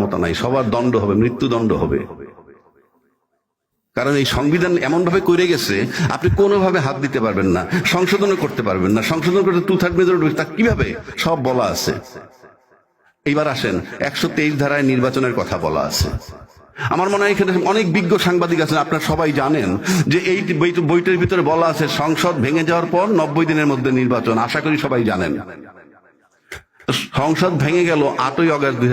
ক্ষমতা নাই, সবার দণ্ড হবে, মৃত্যুদণ্ড হবে। কারণ এই সংবিধান এমন ভাবে করে গেছে, আপনি কোনোভাবে হাত দিতে পারবেন না, সংশোধনও করতে পারবেন না, সংশোধন করতে টু থার্ড মেজরিটি তা কীভাবে? সব বলা আছে। এইবার আসেন, একশো তেইশ ধারায় নির্বাচনের কথা বলা আছে। আমার মনে হয় এখানে অনেক বিজ্ঞ সাংবাদিক আছেন, আপনারা সবাই জানেন যে এই বইটির ভিতরে বলা আছে, সংসদ ভেঙে যাওয়ার পর নব্বই দিনের মধ্যে নির্বাচন, আশা করি সবাই জানেন। সংসদ ভেঙে গেল আটই অগস্ট দুই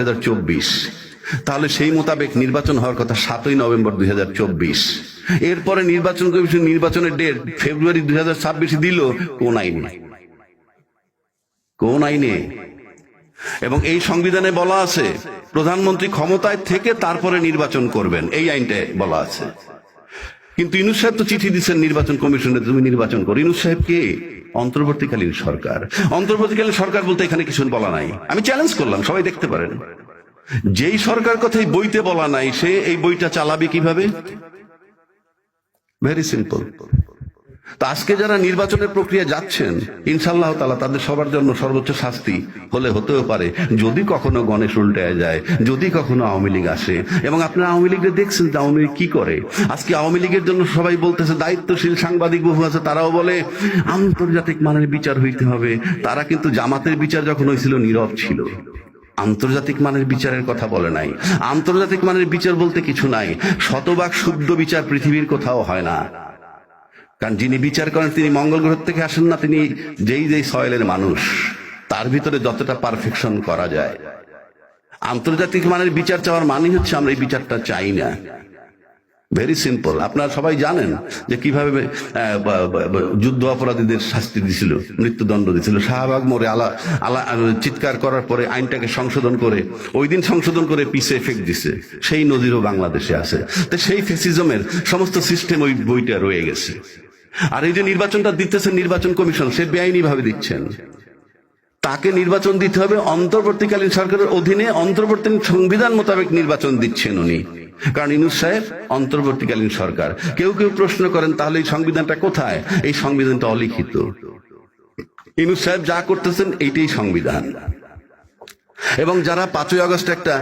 তাহলে সেই মোতাবেক নির্বাচন হওয়ার কথা সাতই নভেম্বর দুই হাজার চব্বিশ। এরপরে নির্বাচন কমিশন নির্বাচনের ডেট ফেব্রুয়ারি দুই হাজার ছাব্বিশে দিল কোন আইনে? কোন আইনে? এবং এই সংবিধানে বলা আছে, প্রধানমন্ত্রী ক্ষমতায় থেকে তারপরে নির্বাচন করবেন। এই আইনটা বলা আছে। কিন্তু ইনুস সাহেব তো চিঠি দিচ্ছেন নির্বাচন কমিশনে, তুমি নির্বাচন করো। ইনুস সাহেব কে? অন্তর্বর্তীকালীন সরকার। অন্তর্বর্তীকালীন সরকার বলতে এখানে কিছু বলা নাই। আমি চ্যালেঞ্জ করলাম, সবাই দেখতে পারেন। যেই সরকার কথা এই বইতে বলা নাই, সে এই বইটা চালাবে কীভাবে? ভেরি সিম্পল তো আজকে যারা নির্বাচনের প্রক্রিয়া যাচ্ছেন ইনশাল্লাহ তালা তাদের সবার জন্য সর্বোচ্চ শাস্তি হলে হতেও পারে। যদি কখনো গণেশ উল্টে যায়, যদি কখনো আওয়ামী লীগ আসে, এবং আপনারা আওয়ামী লীগের দেখছেন যে আওয়ামী লীগ কি করে? আজকে আওয়ামী লীগের জন্য সবাই বলতেছে, দায়িত্বশীল সাংবাদিক বহু আছে, তারাও বলে, আন্তর্জাতিক মানের বিচার হইতে হবে। তারা কিন্তু জামাতের বিচার যখন হয়েছিল নীরব ছিল। আন্তর্জাতিক মানের বিচারের কথা বলে নাই। আন্তর্জাতিক মানের বিচার বলতে কিছু নাই। শতভাগ শুদ্ধ বিচার পৃথিবীর কোথাও হয় না। কারণ যিনি বিচার করেন, তিনি মঙ্গল গ্রহ থেকে আসেন না, তিনি যেই যেই সয়েলের মানুষ, তার ভিতরে যতটা পারফেকশন করা যায়। আন্তর্জাতিক মানের বিচার চাওয়ার মানে হচ্ছে আমরা এই বিচারটা চাই না। ভেরি সিম্পল আপনারা সবাই জানেন যে কীভাবে যুদ্ধ অপরাধীদের শাস্তি দিছিল, মৃত্যুদণ্ড দিছিল। শাহবাগ মোড়ে আলা আলা চিৎকার করার পরে আইনটাকে সংশোধন করে, ওই দিন সংশোধন করে পিছে এফেক্ট দিছে। সেই নজিরও বাংলাদেশে আছে। তো সেই ফেসিজমের সমস্ত সিস্টেম ওই বইটা রয়ে গেছে। আর এই যে নির্বাচনটা দিতেছেন নির্বাচন কমিশন, সে বেআইনি ভাবে দিচ্ছেন। তাকে নির্বাচন দিতে হবে, অন্তর্বর্তীকালীন সরকারের অধীনে অন্তর্বর্তী সংবিধান মোতাবেক নির্বাচন দিচ্ছেন উনি। কারণ ইনুস সাহেব অন্তর্বর্তীকালীন সরকার। কেউ কেউ প্রশ্ন করেন, তাহলে এই সংবিধানটা কোথায়? এই সংবিধানটা অলিখিত। ইনুস সাহেব যা করতেছেন, এইটাই সংবিধান। এবং যারা পাঁচই আগস্ট একটা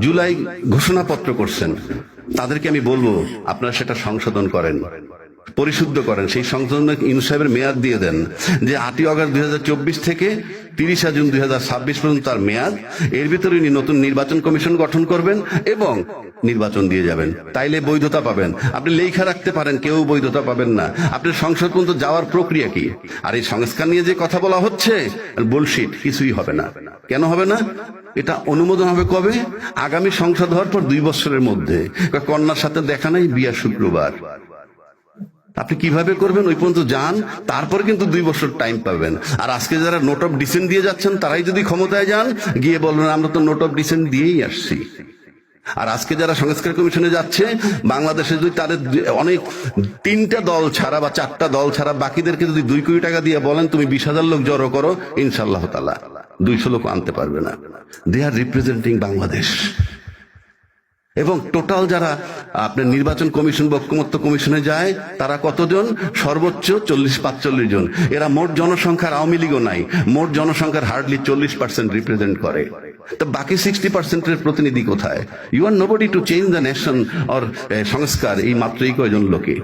জুলাই ঘোষণাপত্র করছেন, তাদেরকে আমি বলব, আপনারা সেটা সংশোধন করেন। পরিশুদ্ধ করেন। সেই সংশোধন ইনু সাহেবের মেয়াদ দিয়ে দেন যে আটই আগস্ট দুই থেকে তিরিশা জুন দুই হাজার ছাব্বিশ পর্যন্ত তার মেয়াদ। এর ভিতরে উনি নতুন নির্বাচন কমিশন গঠন করবেন এবং নির্বাচন দিয়ে যাবেন। তাইলে বৈধতা পাবেন। আপনি লেখা রাখতে পারেন, কেউ বৈধতা পাবেন না। আপনি সংসদ পর্যন্ত যাওয়ার প্রক্রিয়া কি? আর এই সংস্কার নিয়ে যে কথা বলা হচ্ছে বলশিট কিছুই হবে না। কেন হবে না? এটা অনুমোদন হবে কবে? আগামী সংসদ হওয়ার পর দুই বছরের মধ্যে। কন্যার সাথে দেখা নাই, বিয়া শুক্রবার। আপনি কীভাবে করবেন ওই পর্যন্ত যান, তারপর কিন্তু দুই বছর টাইম পাবেন। আর আজকে যারা নোট অফ ডিসেন্ট দিয়ে যাচ্ছেন, তারাই যদি ক্ষমতায় যান, গিয়ে বলবেন, আমরা তো নোট অফ ডিসেন্ট দিয়েই আসছি। আর আজকে যারা সংস্কার কমিশনে যাচ্ছে, বাংলাদেশে যদি তাদের অনেক তিনটা দল ছাড়া বা চারটা দল ছাড়া বাকিদেরকে যদি দুই কোটি টাকা দিয়ে বলেন, তুমি বিশ হাজার লোক জড়ো করো ইনশাল্লাহ তালা দুইশো লোক আনতে পারবে না। দে আর রিপ্রেজেন্টিং বাংলাদেশ এবং টোটাল যারা, আপনার নির্বাচন কমিশন, বক্ষমত্ব কমিশনে যায়, তারা কতজন? সর্বোচ্চ চল্লিশ পাঁচচল্লিশ জন। এরা মোট জনসংখ্যার আওয়ামী লীগও নাই। মোট জনসংখ্যার হার্ডলি চল্লিশ পার্সেন্ট রিপ্রেজেন্ট করে। তো বাকি সিক্সটি পার্সেন্টের প্রতিনিধি কোথায়? You are nobody to change the nation or সংস্কার, এই মাত্রই কয়জন লোকে?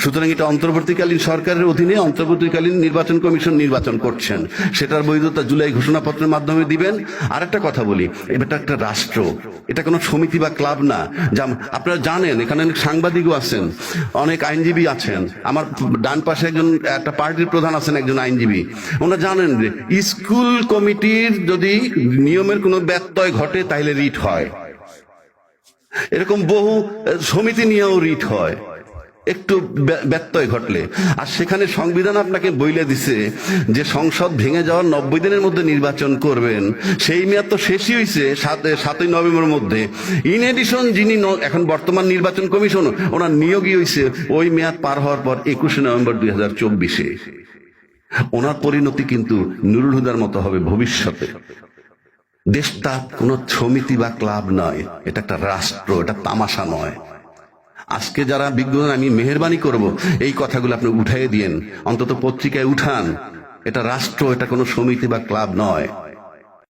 সুতরাং এটা অন্তর্বর্তীকালীন সরকারের অধীনে অন্তর্বর্তীকালীন নির্বাচন কমিশন নির্বাচন করছেন। সেটার বৈধতা জুলাই ঘোষণাপত্রের মাধ্যমে দিবেন। আর একটা কথা বলি এটা একটা রাষ্ট্র। এটা কোনো সমিতি বা ক্লাব না। যা আপনারা জানেন, এখানে অনেক সাংবাদিকও আছেন, অনেক আইনজীবী আছেন। আমার ডান পাশে একজন, একটা পার্টির প্রধান আছেন একজন আইনজীবী। ওনারা জানেন যে, স্কুল কমিটির যদি নিয়মের কোনো ব্যত্যয় ঘটে তাহলে রিট হয়। এরকম বহু সমিতি নিয়েও রিট হয়। একটু ব্যত্যয় ঘটলে। আর সেখানে সংবিধান আপনাকে বইলে দিছে যে সংসদ ভেঙে যাওয়ার নব্বই দিনের মধ্যে নির্বাচন করবেন। সেই মেয়াদ তো শেষই হয়েছে সাত, সাতই নভেম্বরের মধ্যে। ইন এডিশন যিনি এখন বর্তমান নির্বাচন কমিশন, ওনার নিয়োগই হয়েছে ওই মেয়াদ পার হওয়ার পর একুশে নভেম্বর দুই হাজার চব্বিশে। ওনার পরিণতি কিন্তু নুরুল হুদার মতো হবে ভবিষ্যতে। দেশটা কোনো সমিতি বা ক্লাব নয়। এটা একটা রাষ্ট্র, এটা তামাশা নয়। আজকে যারা বিজ্ঞ, আমি মেহরবানি করব। এই কথাগুলো আপনি উঠাই দিয়েন। অন্তত পত্রিকায় উঠান। এটা রাষ্ট্র, এটা কোনো সমিতি বা ক্লাব নয়।